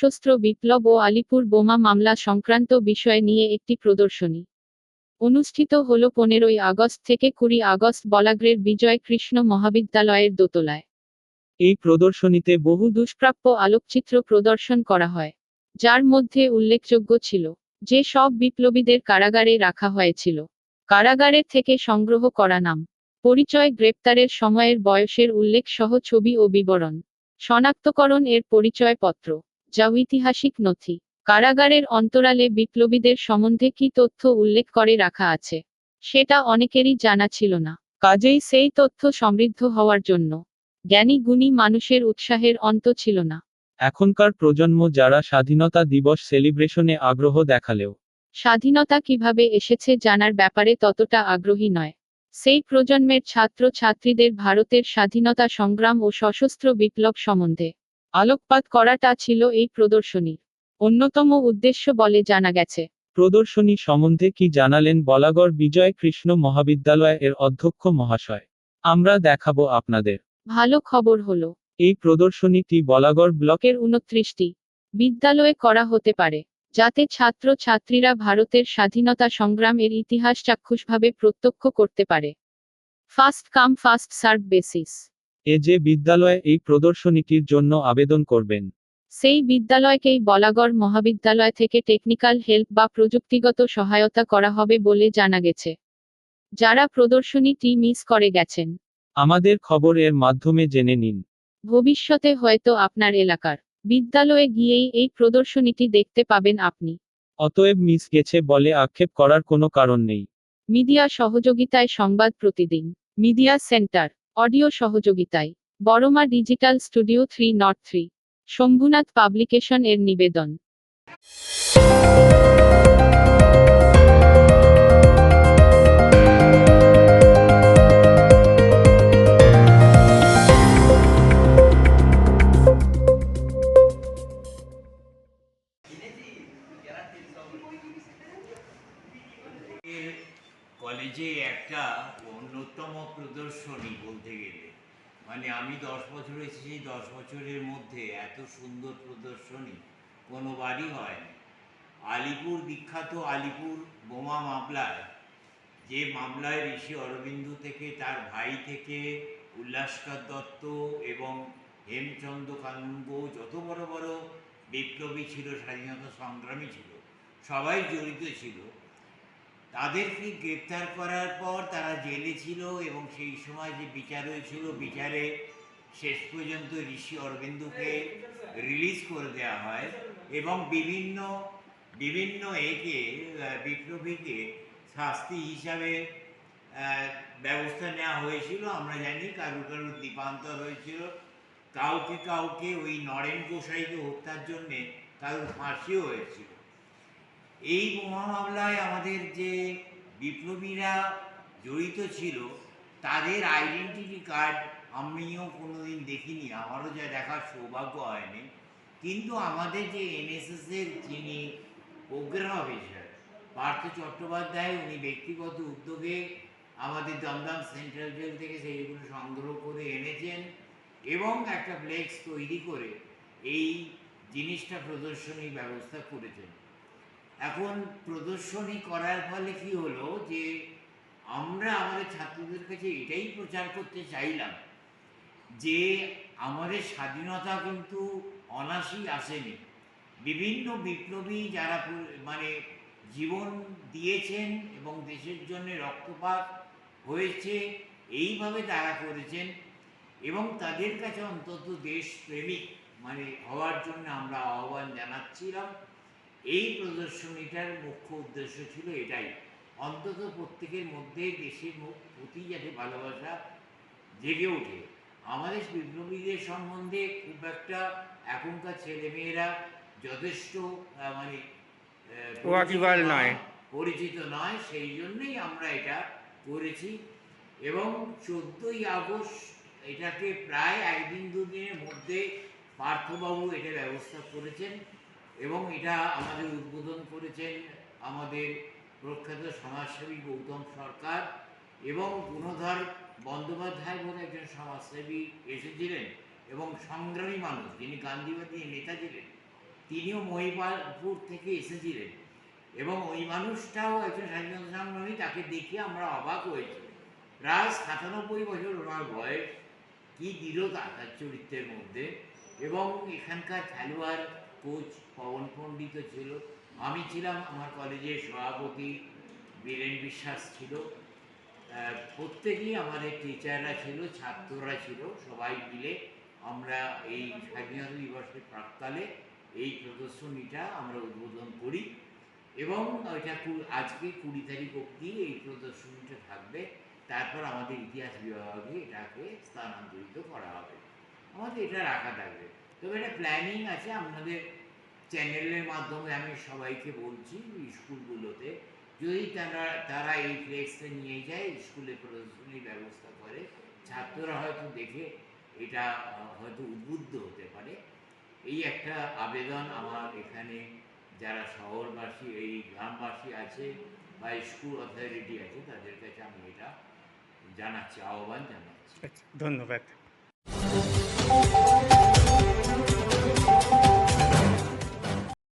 সশস্ত্র বিপ্লব ও আলিপুর বোমা মামলা সংক্রান্ত বিষয় নিয়ে একটি প্রদর্শনী। অনুষ্ঠিত হল পনেরোই আগস্ট থেকে কুড়ি আগস্ট বলাগ্রের বিজয় কৃষ্ণ মহাবিদ্যালয়ের দোতলায়। এই প্রদর্শনীতে বহু দুষ্প্রাপ্য আলোকচিত্র প্রদর্শন করা হয়, যার মধ্যে উল্লেখযোগ্য ছিল যে সব বিপ্লবীদের কারাগারে রাখা হয়েছিল। কারাগারের থেকে সংগ্রহ করা নাম, পরিচয় গ্রেপ্তারের সময়ের বয়সের উল্লেখ সহ ছবি ও বিবরণ, শনাক্তকরণ এর পরিচয়পত্র। যা ঐতিহাসিক নথি। কারাগারের অন্তরালে বিপ্লবীদের সম্বন্ধে কি তথ্য উল্লেখ করে রাখা আছে? সেটা অনেকেরই জানা ছিল না। কাজেই সেই তথ্য সমৃদ্ধ হওয়ার জন্য জ্ঞানী গুণী মানুষের উৎসাহের অন্ত ছিল না। এখনকার প্রজন্ম যারা স্বাধীনতা দিবস সেলিব্রেশনে আগ্রহ দেখালেও স্বাধীনতা কীভাবে এসেছে জানার ব্যাপারে ততটা আগ্রহী নয়। সেই প্রজন্মের ছাত্র ছাত্রীদের ভারতের স্বাধীনতা সংগ্রাম ও সশস্ত্র বিপ্লব সম্বন্ধে আলোকপাত করাটা ছিল এই প্রদর্শনীর অন্যতম উদ্দেশ্য বলে জানা গেছে। প্রদর্শনী সম্বন্ধে কি জানালেন বলাগড় বিজয় কৃষ্ণ মহাবিদ্যালয় এর অধ্যক্ষ মহাশয়? আমরা দেখাবো আপনাদের। ভালো খবর হলো। এই প্রদর্শনীটি বলাগড় ব্লকের উনত্রিশটি বিদ্যালয়ে করা হতে পারে যাতে ছাত্র ছাত্রীরা ভারতের স্বাধীনতা সংগ্রামের ইতিহাস চাক্ষুষভাবে প্রত্যক্ষ করতে পারে। First come first serve basis. এ যে বিদ্যালয়ে এই প্রদর্শনীটির জন্য আবেদন করবেন। সেই বিদ্যালয়কেই বলাগড় মহাবিদ্যালয় থেকে টেকনিক্যাল হেল্প বা প্রযুক্তিগত সহায়তা করা হবে বলে জানা গেছে। যারা প্রদর্শনীটি মিস করে গেছেন আমাদের খবর এর মাধ্যমে জেনে নিন। ভবিষ্যতে হয়তো আপনার এলাকার বিদ্যালয়ে গিয়েই এই প্রদর্শনীটি দেখতে পাবেন আপনি। অতএব মিস গেছে বলে আক্ষেপ করার কোনো কারণ নেই। মিডিয়া সহযোগিতায় সংবাদ প্রতিদিন মিডিয়া সেন্টার অডিও সহযোগিতায় Boroma digital studio three not three Shambhunath publication এর নিবেদন। কলেজে একটা অন্যতম প্রদর্শনী বলতে গেলে। মানে আমি দশ বছর এসেছি দশ বছরের মধ্যে এত সুন্দর প্রদর্শনী কোনোবারই হয়নি। আলিপুর, বিখ্যাত আলিপুর বোমা মামলায়, যে মামলায় ঋষি অরবিন্দ থেকে, তার ভাই থেকে উল্লাসকর দত্ত এবং হেমচন্দ্র কানুনগো যত বড় বড় বিপ্লবী ছিল, স্বাধীনতা সংগ্রামী ছিল, সবাই জড়িত ছিল তাদেরকে গ্রেপ্তার করার পর তারা জেলে ছিল এবং সেই সময় যে বিচার হয়েছিল, বিচারে শেষ পর্যন্ত ঋষি অরবিন্দুকে রিলিজ করে দেওয়া হয় এবং বিভিন্ন বিভিন্ন একে বিপ্লবীকে শাস্তি হিসাবে ব্যবস্থা নেওয়া হয়েছিল। আমরা জানি কারু কারুর দ্বীপান্তর হয়েছিল। কাউকে কাউকে ওই নরেন গোসাইকে হত্যার জন্যে কারুর ফাঁসিও হয়েছিল। এই বোমা মামলায় আমাদের যে বিপ্লবীরা জড়িত ছিল, তাদের আইডেন্টিটি কার্ড আমিও কোনোদিন দেখিনি, আমারও যা দেখার সৌভাগ্য হয়নি। কিন্তু আমাদের যে এনএসএসের যিনি অফিসার পার্থ চট্টোপাধ্যায়, উনি ব্যক্তিগত উদ্যোগে আমাদের দমদম সেন্ট্রাল জেল থেকে সেইগুলো সংগ্রহ করে এনেছেন এবং একটা ফ্লেক্স তৈরি করে এই জিনিসটা প্রদর্শনীর ব্যবস্থা করেছেন। এখন প্রদর্শনী করার ফলে কি হলো যে আমরা আমাদের ছাত্রদের কাছে এটাই প্রচার করতে চাইলাম যে আমাদের স্বাধীনতা কিন্তু অনাসি আসেনি। বিভিন্ন বিপ্লবী যারা মানে জীবন দিয়েছেন এবং দেশের জন্য রক্তপাত হয়েছে, এইভাবে তারা করেছেন এবং তাদের কাছে অন্তত দেশপ্রেমিক মানে হওয়ার জন্য আমরা আহ্বান জানাচ্ছিলাম। এই প্রদর্শনীটার মুখ্য উদ্দেশ্য ছিল এটাই অন্তত প্রত্যেকের মধ্যে দেশের প্রতি যাতে ভালোবাসা জেগে ওঠে। আমাদের বিপ্লবীদের সম্বন্ধে খুব একটা এখনকার ছেলেমেয়েরা যথেষ্ট মানে নয়। পরিচিত নয় সেই জন্যই আমরা এটা করেছি। এবং চোদ্দই আগস্ট এটাকে প্রায় একদিন দুদিনের মধ্যে পার্থবাবু এটা ব্যবস্থা করেছেন। এবং এটা আমাদের উদ্বোধন করেছেন আমাদের প্রখ্যাত সমাজসেবী গৌতম সরকার এবং গুণধর বন্দ্যোপাধ্যায় বলে একজন সমাজসেবী এসেছিলেন এবং সংগ্রামী মানুষ, যিনি গান্ধীবাদী নেতা ছিলেন, তিনিও মহিপালপুর থেকে এসেছিলেন এবং ওই মানুষটাও একজন স্বাধীনতা সংগ্রামী, তাকে দেখে আমরা অবাক হয়েছি। প্রায় সাতানব্বই বছর ওনার বয়স, কি দৃঢ়তা তার চরিত্রের মধ্যে এবং এখানকার খেলোয়াড় কোচ পবন পণ্ডিত ছিল। আমি ছিলাম আমার কলেজের সভাপতি, বীরেন বিশ্বাস ছিল। প্রত্যেকেই আমাদের টিচাররা ছিল, ছাত্ররা ছিল, সবাই মিলে আমরা এই স্বাধীনতা দিবসের প্রাককালে এই প্রদর্শনীটা আমরা উদ্বোধন করি এবং এটা আজকে কুড়ি তারিখ অবধি এই প্রদর্শনীটা থাকবে। তারপর আমাদের ইতিহাস বিভাগে এটাকে স্থানান্তরিত করা হবে। আমাদের এটা রাখা থাকবে। তবে এটা প্ল্যানিং আছে, আপনাদের চ্যানেলের মাধ্যমে আমি সবাইকে বলছি স্কুলগুলোতে, যদি তারা তারা এই ফ্লেক্সটা নিয়ে যায়, স্কুলে প্রদর্শনীর ব্যবস্থা করে, ছাত্ররা হয়তো দেখে এটা, হয়তো উদ্বুদ্ধ হতে পারে। এই একটা আবেদন আমার এখানে যারা শহরবাসী, এই গ্রামবাসী আছে বা স্কুল অথরিটি আছে, তাদের কাছে আমি এটা জানাচ্ছি, আহ্বান জানাচ্ছি। আচ্ছা ধন্যবাদ।